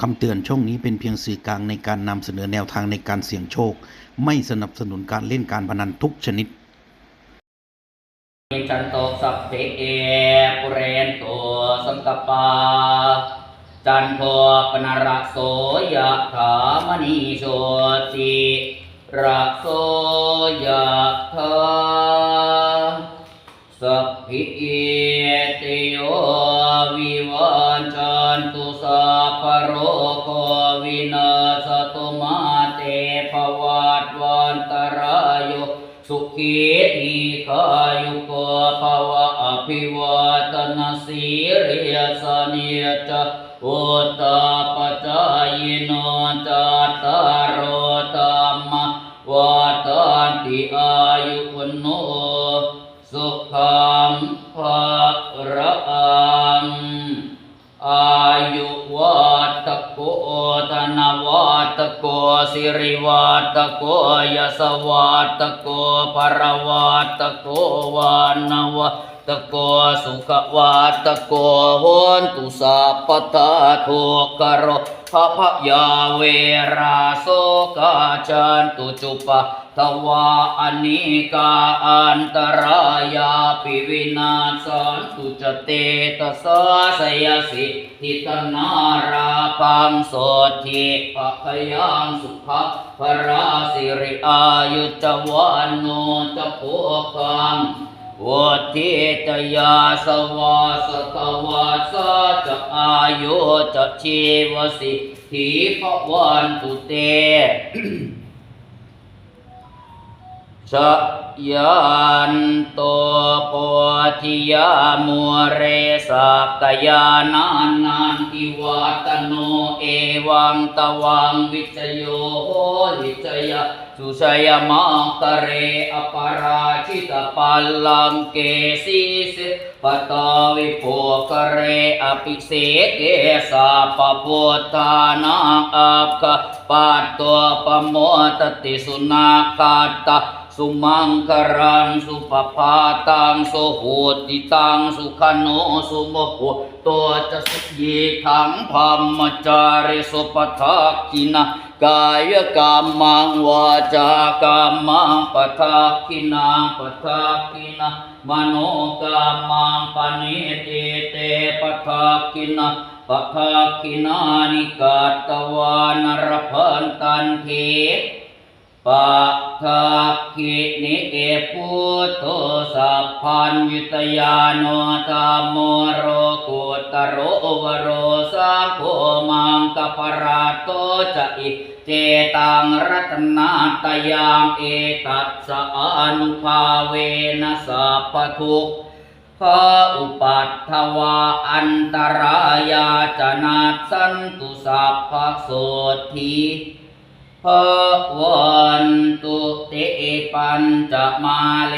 คำเตือนช่องนี้เป็นเพียงสื่อกลางในการนำเสนอแนวทางในการเสี่ยงโชค ไม่สนับสนุนการเล่นการพนันทุกชนิดจันโตสัพเพเอปุเรนโตสังกปา จันโทปนระโสยะถามณีโชติระโสยะถาสัพพิเอติโย นาสตุมาเตภวัตวันตรายโยสุขีทีขายุกภวะอภิวาตนาสีริยสเนียจะอุตตาปจายโนจัตตา ริวาตโกยสวาตโกภรวาตโกวานวา ตะโกสุขวัตะโกโหนตุสัพพทาทุกขโรภพยาเวราโสกาจันตุจุปะทวาอนิกาอันตรายาปิวินาสันตุจเตตสาสยสิทิตนาราพังโสทิภคยังสุขะพระสิริอายุจวันโนจะโพคัง วุฒิตยาสวาสตวาสะจะอายุจะชีวสิทธิภวันตุเตสยันโตโพธิยามุเรสักยานานันติวัตโนเอวังตวังวิจโยโหวิจยาสุชยมังกเรอปรา ชิตปัลลังเกสีสิปตวิโภกเรอภิเสเกสาปพุทธานาอัปกปัตตัวปโมตติสุนาคาตา สุมังครังสุปปาตังสุโหติตังสุขโนสุโมโหตัวจะสุยีทังธรรมจาริสุปทักขินะกายกรรมังวาจากรรมังปทักขินาปทักขินะมโนกรรมังปณิเตเตปทักขินะปทักขินานิกาตวานรพันตันเท ปัทธคินิเอพุทโธสัพพัญยุตยาโนธรรมโรกุตโรวโรสังโฆมังกปราโตจะอิเจตังรัตนาตยังเอตัสสะอนุภาเวนะสัพทุกขะอุปัตถวาอันตรายาจนาสันตุสัพพโสที วันตุเตปัญจมาเล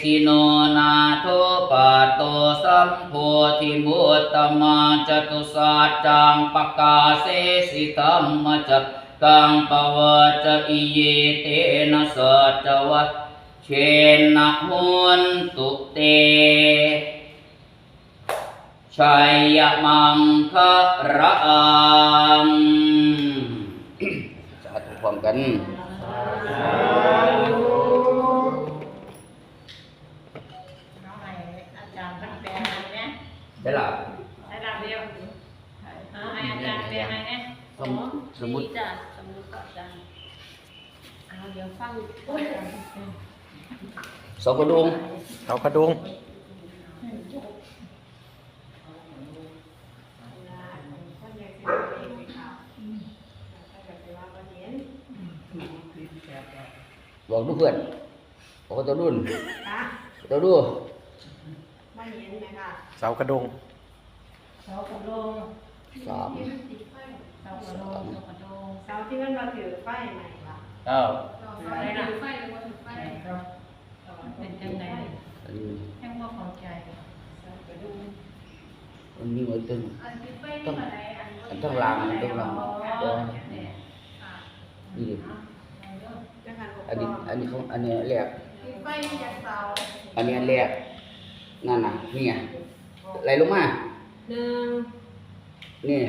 ชิโนนาโทปะโตสัมโพธิมุตตมาจตุสัจังปกาเสสิธรรมจักกังปวัจะอิเยเตนะสัจวัตเชนะหุนตุเตชัยยมังคะรัง สาธุพร้อมกันน้องไหนอาจารย์เป็นแปลให้ไหม ได้ละ ให้รับเรียกให้อาจารย์แปลให้ไหมสมสมมุติจ้ะสมมุติก่อนอาจารย์เอาเดี๋ยวฟังสองกระดุงเอากระดุงบอกทุกเพื่อนบอกตัวรุ่นค่ะตัวดูไม่เห็นไหมคะเสากระดุงเสากระโดงสามเสากระโดงเสากระโดงเสาที่มันมาถือไฟไหนคะอ้าวไฟถือไฟหรือว่าถือไฟเป็นจังไงอันนี้แค่ว่าเข้าใจเสากระโดงอันนี้มันตึงอันถือไฟนี่อะไรอันอันทั้งรางอันทั้งรางอ๋อนี่ดิ อันนี้อันนี้ของอันนี้แรกไฟนี่จากเสาอันนี้อันแรกนั่นน่ะนี่ไงไหลลงมาหนึ่งนี่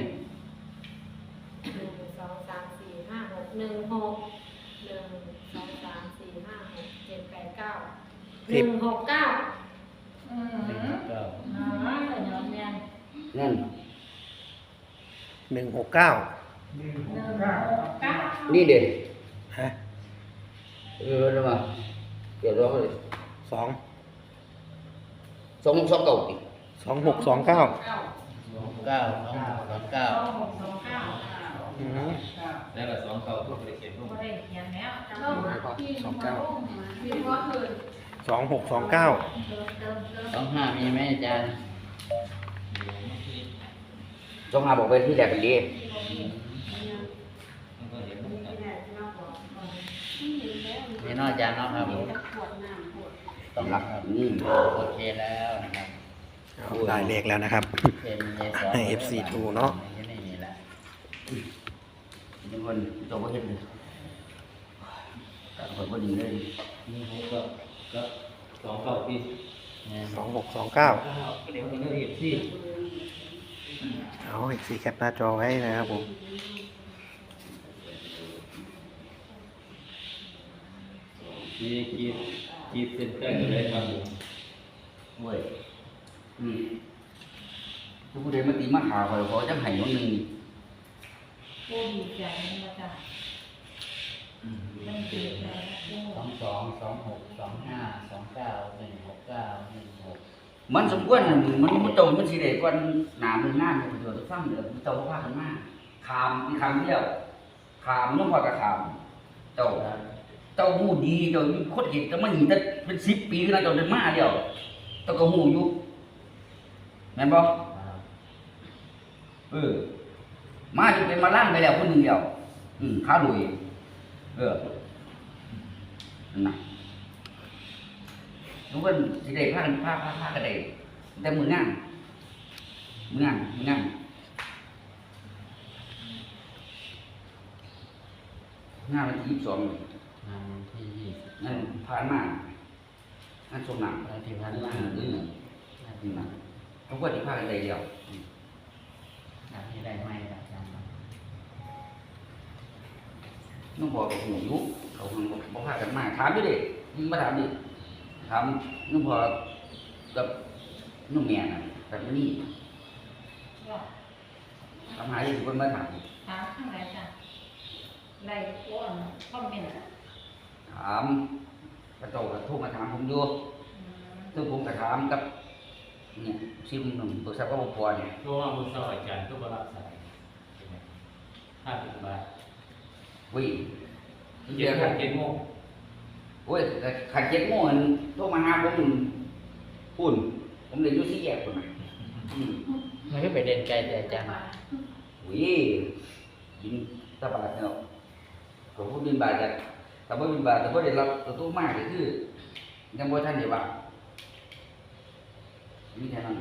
องสามสี่ห้าหกหนึ่งหกหนึ่งสองสามสี่ห้าหกเจ็ดแปดเก้าหนึ่งหกเก้าอืมหนึ่งเก้าอ่าแต่ยอมแม่นนั่นหนึ่งหกเก้าหนึ่งเก้านี่เด็ดฮะ เออรู้ป่ะเดี๋ยวเราเลยสองสองสองเก้าติสองหกสองเก้าเก้าสองเก้าสองสองเก้าสองหกสองเก้าอืมแล้วก็สองเก่าก็ไม่ได้เขียนลงก็ได้เขียนแล้วจำเราได้ที่มาลงมาที่ว่าคือสองหกสองเก้าเติมเติมเติมสองห้ามีไหมอาจารย์สองห้าบอกไปที่แหลกเป็นดีมันก็เห็น นนี่นอกอาจารย์เนาะครับมีแต่ขวดน้ำขวดต้องรับอืมโอเคแล้วนะครับได้เลขแล้วนะครับเป็นเยสองให้ FC ดูเนาะไม่ได้มีแล้วทุกคนตัวก็เห็นเลยตัดคนก็ดีเลยนี่ผมก็ก็สองเก่าที่เนี่ยสองหกสองเก้าเดี๋ยวมันก็เห็นที่เอาอีกสี่แคปหน้าจอไว้นะครับผม ที่กีดกีดเส้นใต้ก็ได้ครับผมเว้ยอืมทุกคนเดินมาตีมาหาคอยขอจังไห้วันหนึ่งโอ้ดีใจนะจ๊ะมันดีใจนะโอ้สองสองสองหกสองห้าสองเก้าหนึ่งหกเก้าหนึ่งหกมันสมควรน่ะมันมันโตมันสิได้กว่าหนามือหน้าเนี่ยประโยชน์ฟังเด้อมันโตพากันมากขามอีกคำเดียวขามน้องพอก็ขามเจ้า เจ้าหูดีเจ้ามีคนเห็นแต่มันหนีแต่เป็นสิบปีแล้วเจ้าเดินมาเดียวเจ้าก็หูอยู่แม่นบ่เออ มาจนเป็นมาล่างไปแล้วคนหนึ่งเดียว อืมข้าดุยเออนั่นน่ะทุกคนสิได้พากันพาพาพากันได้แต่มืองานมืองานมืองานงานวันที่ยี่สิบสองงานวันที่ยี่สิบ นั่นผ่านมางานสมหนักแล้วที่พันมาอืมนี่นะทุกคนที่พากันได้เดียวงานที่ได้ไหมครับอาจารย์น้องบอกกับหนูยุเขาคงบอกพากันมาถามดิเด็มึงมาถามดิถามน้องพอกกับน้องแม่น่ะกับนี่ก็ทำหาที่คนมาถามถามข้างไหนจ้ะไล่อ้วนคอมเมนต์ ถามกระโจกกระทุกมาถามผมอยู่อืมซึ่งผมก็ถามกับเนี่ยซิมหนุ่มตัวสับก็บ่พอเนี่ยเพราะว่ามือสมัยอาจารย์ก็มารับสายห้าสิบบาทวิ่เจ็ดโมงเจ็ดโมงโอ้ยขันเจ็ดโมงมันโทรมาหาผมปุ่นผมเรียนอยู่สี่แยกคนน่ะอืมมันก็ไปเด่นไกลแต่อาจารย์วิบินตาบาดเนาะก็พูดบินบาดจาก แต่ว่าบินบาแต่ว่าได้รับตัวตู้มากก็คือยังบ่ทันได้ว่ามีแค่นั้น